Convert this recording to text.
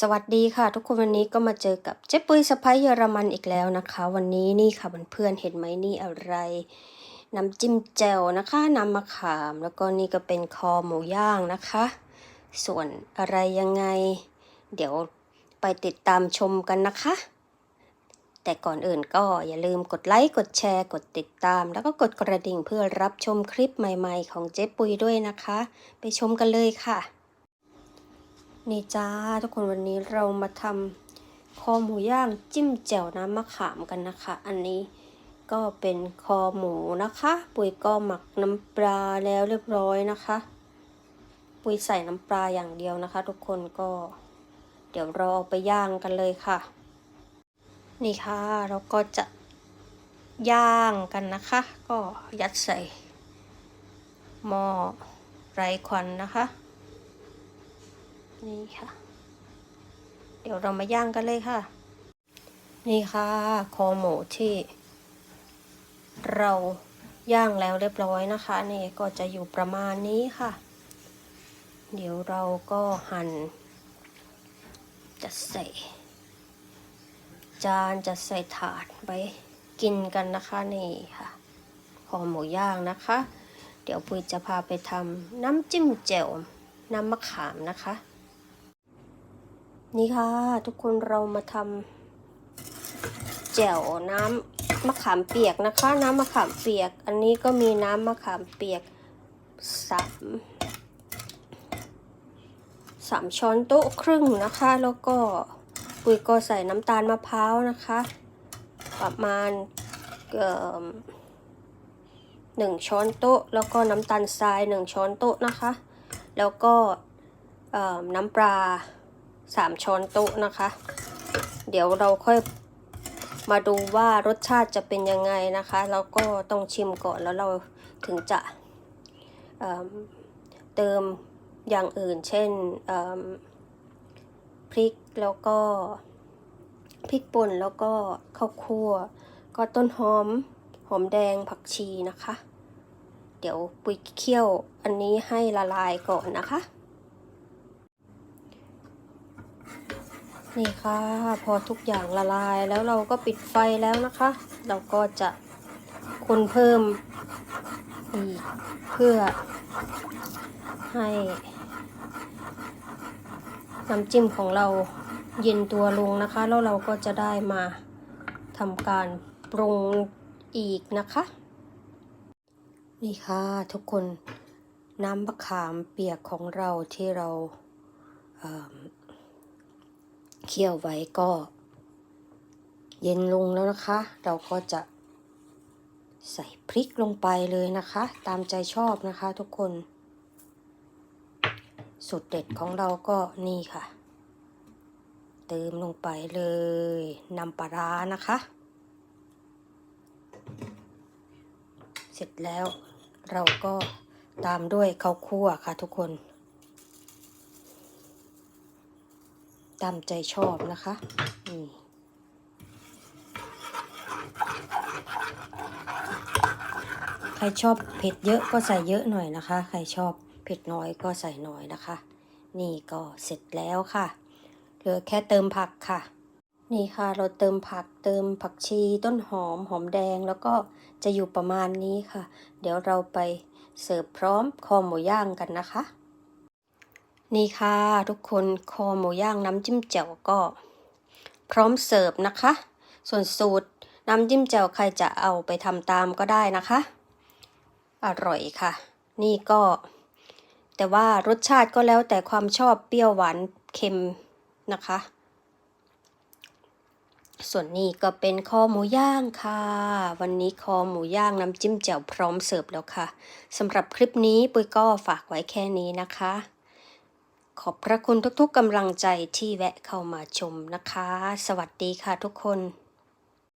สวัสดีค่ะทุกคนวันนี้ก็มาเจอกับเจ๊ปุ้ยสะพ้ยเยอรมันอีกแล้วนะคะ วันนี้นี่ค่ะเพื่อนๆเห็นไหมนี่อะไร น้ำจิ้มแจ่วนะคะน้ำมะขาม แล้วก็นี่ก็เป็นคอหมูย่างนะคะ ส่วนอะไรยังไง เดี๋ยวไปติดตามชมกันนะคะ แต่ก่อนอื่นก็อย่าลืมกดไลค์กดแชร์ กดติดตาม แล้วก็กดกระดิ่งเพื่อรับชมคลิปใหม่ ๆ ของเจ๊ปุยด้วยนะคะ ไปชมกันเลยค่ะ นี่จ้าทุกคนวันนี้เรามาทำคอหมูย่างจิ้มแจ่วน้ำมะขามกันนะคะ อันนี้ก็เป็นคอหมูนะคะ ปุ๋ยก็หมักน้ำปลาแล้วเรียบร้อยนะคะ ปุ๋ยใส่น้ำปลาอย่างเดียวนะคะ ทุกคนก็ เดี๋ยวเราเอาไปย่างกันเลยค่ะ นี่ค่ะเราก็จะย่างกันนะคะ ก็ยัดใส่หม้อไร้ควันนะคะ นี่ค่ะ เดี๋ยวเรามาย่างกันเลยค่ะ นี่ค่ะคอหมูที่ เราย่างแล้วเรียบร้อยนะคะนี่ก็จะอยู่ประมาณนี้ค่ะ เดี๋ยวเราก็หั่นจะใส่ จานจะใส่ถาดไปกินกันนะคะนี่ค่ะคอหมูย่างนะคะ เดี๋ยวปุยจะพาไปทำน้ำจิ้มแจ่วน้ำมะขามนะคะ นี่ค่ะ ทุกคนเรามาทำแจ่วน้ำมะขามเปียกนะคะ น้ำมะขามเปียก อันนี้ก็มีน้ำมะขามเปียกสามสามช้อนโต๊ะครึ่งนะคะ แล้วก็ปุยก็ใส่น้ำตาลมะพร้าวนะคะ ประมาณหนึ่งช้อนโต๊ะ แล้วก็น้ำตาลทรายหนึ่งช้อนโต๊ะนะคะ แล้วก็น้ำปลา สามช้อนโต๊ะนะคะ เดี๋ยวเราค่อยมาดูว่ารสชาติจะเป็นยังไงนะคะแล้วก็ต้องชิมก่อนแล้วเราถึงจะเเติมอย่างอื่น เช่นพริกแล้วก็พริกป่นแล้วก็ข้าวคั่ว ก็ต้นหอมหอมแดงผักชีนะคะ เดี๋ยวปุยเคี่ยวอันนี้ให้ละลายก่อนนะคะ นี่ค่ะ พอทุกอย่างละลายแล้วเราก็ปิดไฟแล้วนะคะ เราก็จะคนเพิ่มอีกเพื่อให้น้ำจิ้มของเราเย็นตัวลงนะคะ แล้วเราก็จะได้มาทำการปรุงอีกนะคะ นี่ค่ะทุกคนน้ำมะขามเปียกของเราที่เรา เคี่ยวไว้ก็ เย็นลงแล้วนะคะ เราก็จะใส่พริกลงไปเลยนะคะ ตามใจชอบนะคะทุกคนสุดเด็ดของเราก็นี่ค่ะ เติมลงไปเลยน้ำปลาร้านะคะ เสร็จแล้วเราก็ตามด้วยข้าวคั่วค่ะทุกคน ตามใจชอบนะคะนี่ใครชอบเผ็ดเยอะก็ใส่เยอะหน่อยนะคะ ใครชอบเผ็ดน้อยก็ใส่น้อยนะคะ นี่ก็เสร็จแล้วค่ะ เหลือแค่เติมผักค่ะ นี่ค่ะเราเติมผักเติมผักชีต้นหอมหอมแดงแล้วก็จะอยู่ประมาณนี้ค่ะ เดี๋ยวเราไปเสิร์ฟพร้อมคอหมูย่างกันนะคะ นี่ค่ะทุกคนคอหมูย่างน้ำจิ้มแจ่วก็ พร้อมเสิร์ฟนะคะ ส่วนสูตรน้ำจิ้มแจ่วใครจะเอาไปทำตามก็ได้นะคะ อร่อยค่ะ นี่ก็ แต่ว่ารสชาติก็แล้วแต่ความชอบเปรี้ยวหวานเค็มนะคะ ส่วนนี้ก็เป็นคอหมูย่างค่ะ วันนี้คอหมูย่างน้ำจิ้มแจ่วพร้อมเสิร์ฟแล้วค่ะสำหรับคลิปนี้ปุ้ยก็ฝากไว้แค่นี้นะคะ ขอบพระคุณทุกๆกำลังใจที่แวะเข้ามาชมนะคะ สวัสดีค่ะทุกคน